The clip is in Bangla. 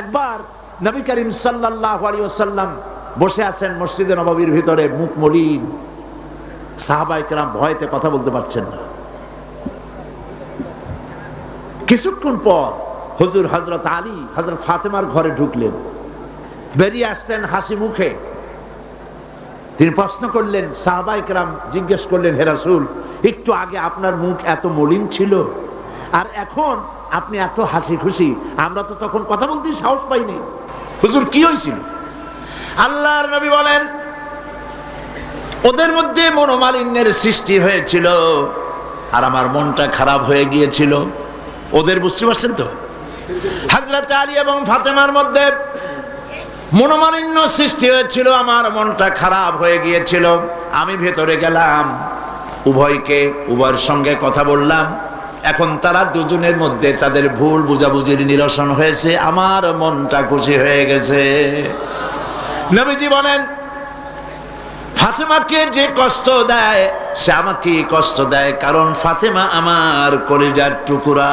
একবার নবী করিম সাল্লাহ আলী ওসাল্লাম বসে আছেন মসজিদে নবাবির ভিতরে, মুখ মলিন। সাহাবাই কেরাম ভয়তে কথা বলতে পারছেন না। কিছুক্ষণ পর হুজুর হজরত আলী হজরত ফাতেমার ঘরে ঢুকলেন। বেরিয়ে আসতেন হাসি মুখে। তিনি প্রশ্ন করলেন সাহাবাই কেরাম জিজ্ঞেস করলেন হেরাসুল একটু আগে আপনার মুখ এত মলিন ছিল, আর এখন আপনি এত হাসি খুশি, আমরা তো তখন কথা বলতেই সাহস পাইনি। হুজুর, কি হয়েছিল? আল্লাহর নবী বলেন, ওদের মধ্যে মনোমালিন্যের সৃষ্টি হয়েছিল, আর আমার মনটা খারাপ হয়ে গিয়েছিল। ওদের বুঝতে পারছেন তো? হাজরত আলী এবং ফাতেমার মধ্যে মনোমালিন্য সৃষ্টি হয়েছিল, আমার মনটা খারাপ হয়ে গিয়েছিল। আমি ভেতরে গেলাম, উভয়কে, উভয়ের সঙ্গে কথা বললাম। এখন তারা দুজনের মধ্যে তাদের ভুল বুঝাবুঝির নিরসন হয়েছে। আমার মনটা খুশি হয়ে গেছে। নবীজি বলেন, ফাতেমাকে যে কষ্ট দেয়, সে আমাকে কষ্ট দেয়, কারণ ফাতেমা আমার কলিজার টুকুরা।